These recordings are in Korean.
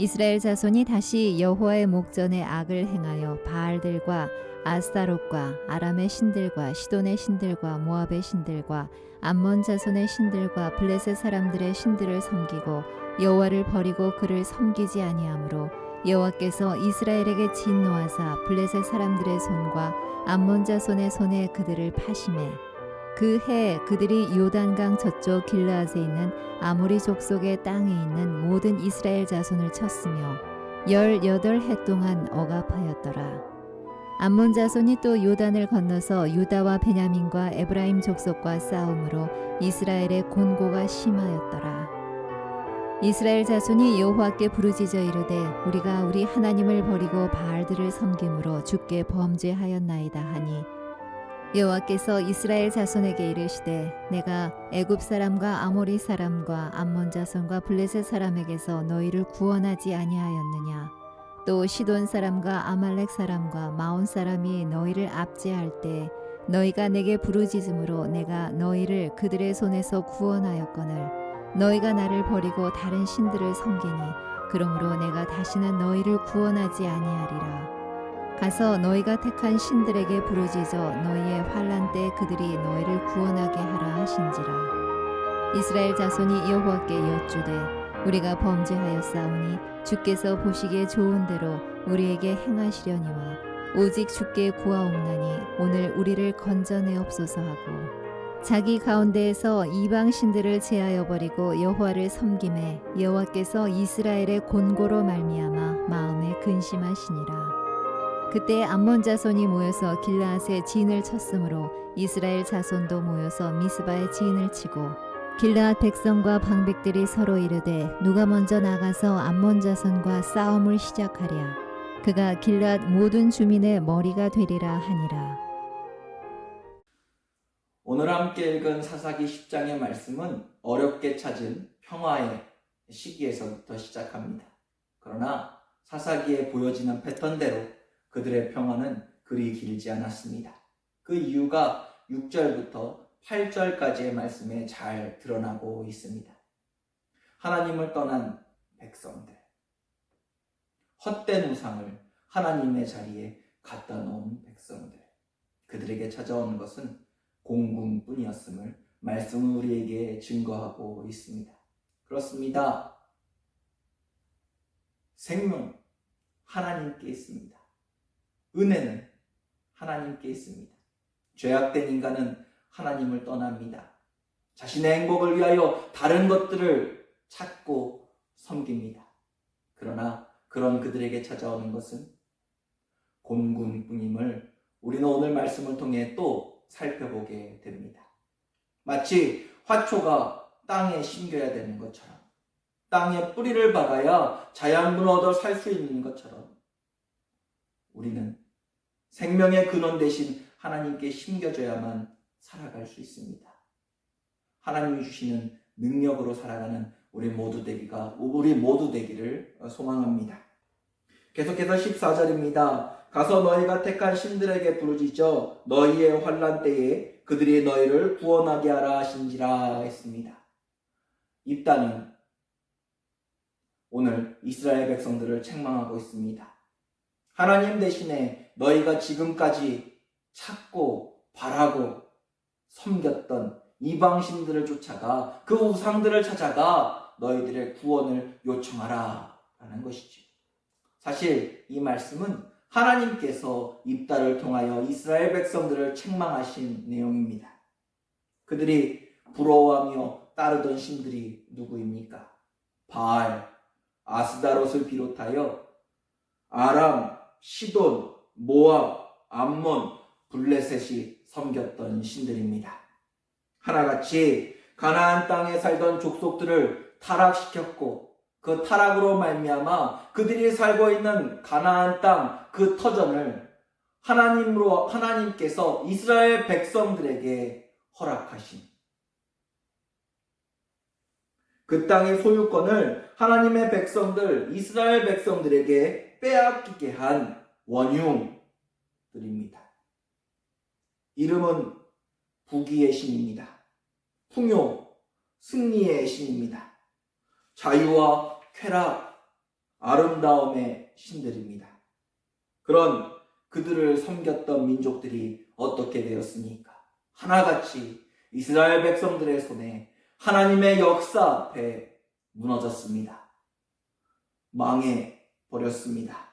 이스라엘 자손이 다시 여호와의 목전에 악을 행하여 바알들과 아스타롯과 아람의 신들과 시돈의 신들과 모압의 신들과 암몬 자손의 신들과 블레셋 사람들의 신들을 섬기고 여호와를 버리고 그를 섬기지 아니하므로 여호와께서 이스라엘에게 진노하사 블레셋 사람들의 손과 암몬 자손의 손에 그들을 파심해 그 해 그들이 요단강 저쪽 길라앗에 있는 아모리 족속의 땅에 있는 모든 이스라엘 자손을 쳤으며 열여덟 해 동안 억압하였더라. 암몬 자손이 또 요단을 건너서 유다와 베냐민과 에브라임 족속과 싸움으로 이스라엘의 곤고가 심하였더라. 이스라엘 자손이 여호와께 부르짖어 이르되 우리가 우리 하나님을 버리고 바알들을 섬김으로 주께 범죄하였나이다 하니 여호와께서 이스라엘 자손에게 이르시되 내가 애굽 사람과 아모리 사람과 암몬 자손과 블레셋 사람에게서 너희를 구원하지 아니하였느냐? 또 시돈 사람과 아말렉 사람과 마온 사람이 너희를 압제할 때 너희가 내게 부르짖음으로 내가 너희를 그들의 손에서 구원하였거늘 너희가 나를 버리고 다른 신들을 섬기니 그러므로 내가 다시는 너희를 구원하지 아니하리라 가서 너희가 택한 신들에게 부르짖어 너희의 환란 때 그들이 너희를 구원하게 하라 하신지라. 이스라엘 자손이 여호와께 여쭈되 우리가 범죄하였사오니 주께서 보시기에 좋은 대로 우리에게 행하시려니와 오직 주께 구하옵나니 오늘 우리를 건져내옵소서 하고 자기 가운데에서 이방 신들을 제하여 버리고 여호와를 섬김에 여호와께서 이스라엘의 곤고로 말미암아 마음에 근심하시니라 그때 암몬 자손이 모여서 길라앗에 진을 쳤으므로 이스라엘 자손도 모여서 미스바에 진을 치고 길라앗 백성과 방백들이 서로 이르되 누가 먼저 나가서 암몬 자손과 싸움을 시작하랴 그가 길라앗 모든 주민의 머리가 되리라 하니라 오늘 함께 읽은 사사기 10장의 말씀은 어렵게 찾은 평화의 시기에서부터 시작합니다. 그러나 사사기에 보여지는 패턴대로 그들의 평화는 그리 길지 않았습니다. 그 이유가 6절부터 8절까지의 말씀에 잘 드러나고 있습니다. 하나님을 떠난 백성들, 헛된 우상을 하나님의 자리에 갖다 놓은 백성들, 그들에게 찾아오는 것은 공군뿐이었음을 말씀은 우리에게 증거하고 있습니다. 그렇습니다. 생명 하나님께 있습니다. 은혜는 하나님께 있습니다. 죄악된 인간은 하나님을 떠납니다. 자신의 행복을 위하여 다른 것들을 찾고 섬깁니다. 그러나 그런 그들에게 찾아오는 것은 곤군뿐임을 우리는 오늘 말씀을 통해 또 살펴보게 됩니다. 마치 화초가 땅에 심겨야 되는 것처럼 땅에 뿌리를 박아야 자양분을 얻어 살 수 있는 것처럼 우리는 생명의 근원 대신 하나님께 심겨져야만 살아갈 수 있습니다. 하나님이 주시는 능력으로 살아가는 우리 모두 되기가 우리 모두 되기를 소망합니다. 계속해서 14절입니다. 가서 너희가 택한 신들에게 부르짖어 너희의 환란 때에 그들이 너희를 구원하게 하라 하신지라 했습니다. 입단은 오늘 이스라엘 백성들을 책망하고 있습니다. 하나님 대신에 너희가 지금까지 찾고 바라고 섬겼던 이방신들을 쫓아가 그 우상들을 찾아가 너희들의 구원을 요청하라 라는 것이죠. 사실 이 말씀은 하나님께서 입다를 통하여 이스라엘 백성들을 책망하신 내용입니다. 그들이 부러워하며 따르던 신들이 누구입니까? 바알, 아스다롯을 비롯하여 아람, 시돈, 모압, 암몬, 블레셋이 섬겼던 신들입니다. 하나같이 가나안 땅에 살던 족속들을 타락시켰고 그 타락으로 말미암아 그들이 살고 있는 가나안 땅 그 터전을 하나님으로 하나님께서 이스라엘 백성들에게 허락하신 그 땅의 소유권을 하나님의 백성들 이스라엘 백성들에게 빼앗기게 한 원흉들입니다. 이름은 부귀의 신입니다. 풍요, 승리의 신입니다. 자유와 쾌락, 아름다움의 신들입니다. 그런 그들을 섬겼던 민족들이 어떻게 되었습니까? 하나같이 이스라엘 백성들의 손에 하나님의 역사 앞에 무너졌습니다. 망해 버렸습니다.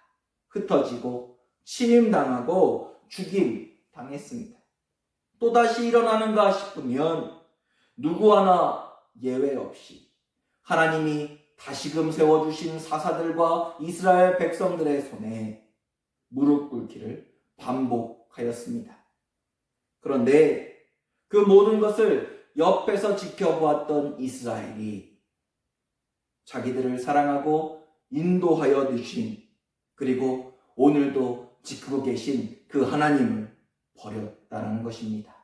흩어지고 침임당하고 죽임 당했습니다. 또다시 일어나는가 싶으면 누구 하나 예외 없이 하나님이 다시금 세워주신 사사들과 이스라엘 백성들의 손에 무릎 꿇기를 반복하였습니다. 그런데 그 모든 것을 옆에서 지켜보았던 이스라엘이 자기들을 사랑하고 인도하여 주신 그리고 오늘도 지키고 계신 그 하나님을 버렸다는 것입니다.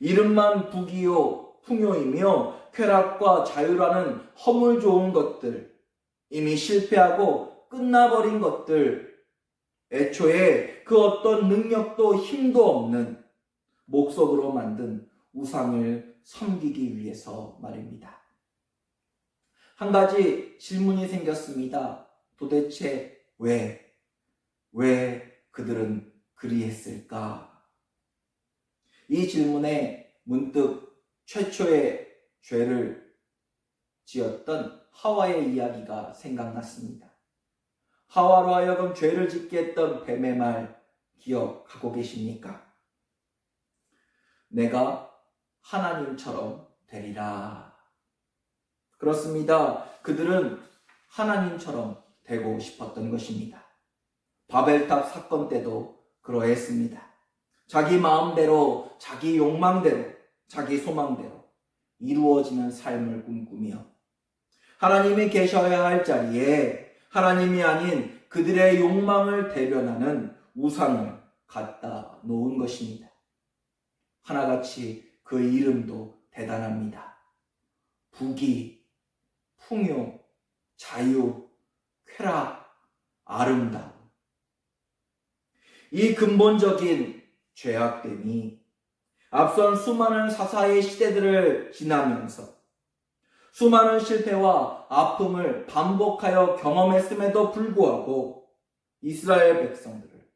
이름만 부기요 풍요이며 쾌락과 자유라는 허물 좋은 것들 이미 실패하고 끝나버린 것들 애초에 그 어떤 능력도 힘도 없는 목석으로 만든 우상을 섬기기 위해서 말입니다. 한 가지 질문이 생겼습니다. 도대체 왜, 왜 그들은 그리했을까? 이 질문에 문득 최초의 죄를 지었던 하와의 이야기가 생각났습니다. 하와로 하여금 죄를 짓게 했던 뱀의 말 기억하고 계십니까? 내가 하나님처럼 되리라. 그렇습니다. 그들은 하나님처럼 되고 싶었던 것입니다. 바벨탑 사건 때도 그러했습니다. 자기 마음대로, 자기 욕망대로, 자기 소망대로 이루어지는 삶을 꿈꾸며 하나님이 계셔야 할 자리에 하나님이 아닌 그들의 욕망을 대변하는 우상을 갖다 놓은 것입니다. 하나같이 그 이름도 대단합니다. 부귀, 풍요, 자유, 쾌락, 아름다움. 이 근본적인 죄악됨이 앞선 수많은 사사의 시대들을 지나면서 수많은 실패와 아픔을 반복하여 경험했음에도 불구하고 이스라엘 백성들을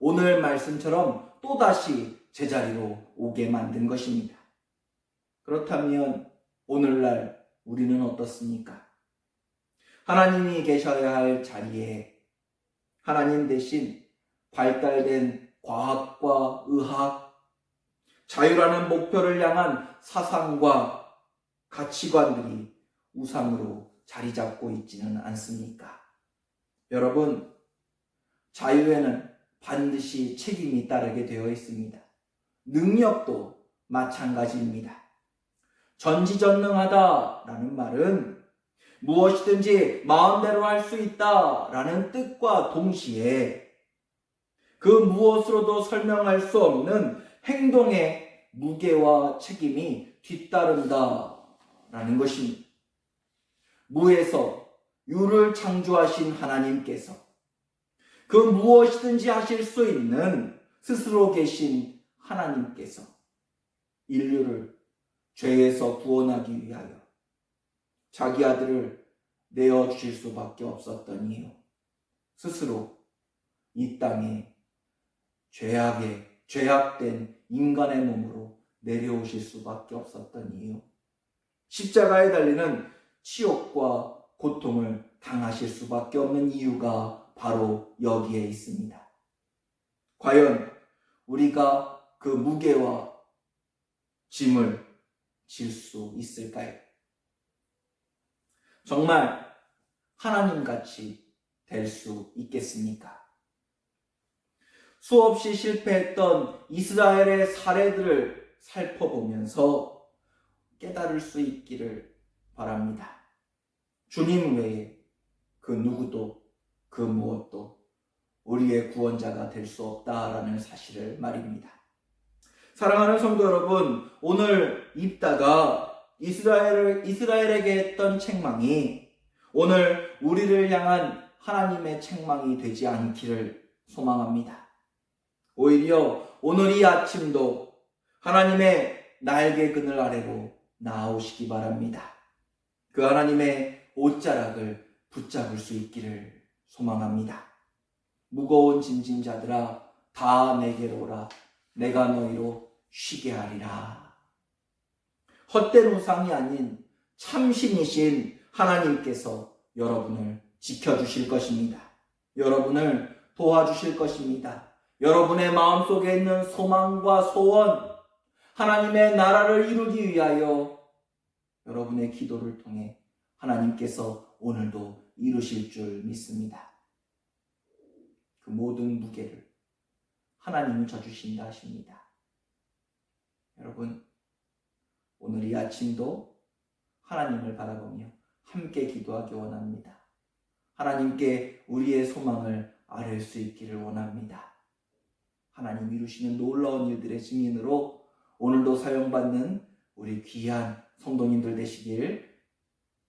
오늘 말씀처럼 또다시 제자리로 오게 만든 것입니다. 그렇다면 오늘날 우리는 어떻습니까? 하나님이 계셔야 할 자리에 하나님 대신 발달된 과학과 의학, 자유라는 목표를 향한 사상과 가치관들이 우상으로 자리 잡고 있지는 않습니까? 여러분, 자유에는 반드시 책임이 따르게 되어 있습니다. 능력도 마찬가지입니다. 전지전능하다라는 말은 무엇이든지 마음대로 할 수 있다 라는 뜻과 동시에 그 무엇으로도 설명할 수 없는 행동의 무게와 책임이 뒤따른다 라는 것입니다. 무에서 유를 창조하신 하나님께서 그 무엇이든지 하실 수 있는 스스로 계신 하나님께서 인류를 죄에서 구원하기 위하여 자기 아들을 내어 주실 수밖에 없었던 이유. 스스로 이 땅에 죄악에 죄악된 인간의 몸으로 내려오실 수밖에 없었던 이유. 십자가에 달리는 치욕과 고통을 당하실 수밖에 없는 이유가 바로 여기에 있습니다. 과연 우리가 그 무게와 짐을 질 수 있을까요? 정말 하나님같이 될 수 있겠습니까? 수없이 실패했던 이스라엘의 사례들을 살펴보면서 깨달을 수 있기를 바랍니다. 주님 외에 그 누구도 그 무엇도 우리의 구원자가 될 수 없다라는 사실을 말입니다. 사랑하는 성도 여러분, 오늘 입다가 이스라엘, 이스라엘에게 했던 책망이 오늘 우리를 향한 하나님의 책망이 되지 않기를 소망합니다. 오히려 오늘 이 아침도 하나님의 날개 그늘 아래로 나오시기 바랍니다. 그 하나님의 옷자락을 붙잡을 수 있기를 소망합니다. 무거운 짐진 자들아 다 내게로 오라 내가 너희로 쉬게 하리라. 헛된 우상이 아닌 참신이신 하나님께서 여러분을 지켜주실 것입니다. 여러분을 도와주실 것입니다. 여러분의 마음속에 있는 소망과 소원, 하나님의 나라를 이루기 위하여 여러분의 기도를 통해 하나님께서 오늘도 이루실 줄 믿습니다. 그 모든 무게를 하나님이 져주신다 하십니다. 여러분, 오늘 이 아침도 하나님을 바라보며 함께 기도하기 원합니다. 하나님께 우리의 소망을 아뢰 수 있기를 원합니다. 하나님 이루시는 놀라운 일들의 증인으로 오늘도 사용받는 우리 귀한 성도님들 되시길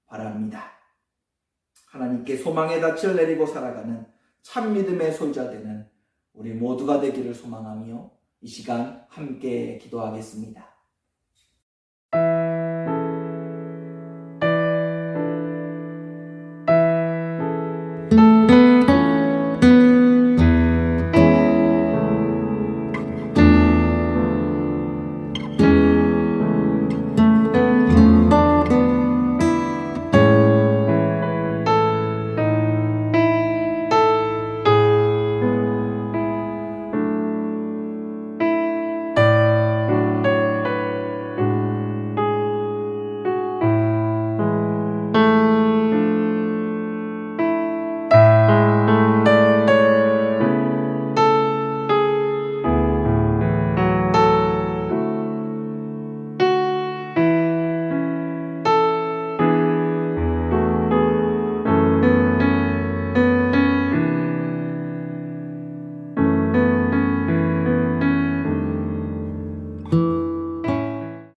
바랍니다. 하나님께 소망의 닻을 내리고 살아가는 참 믿음의 소유자 되는 우리 모두가 되기를 소망하며 이 시간 함께 기도하겠습니다.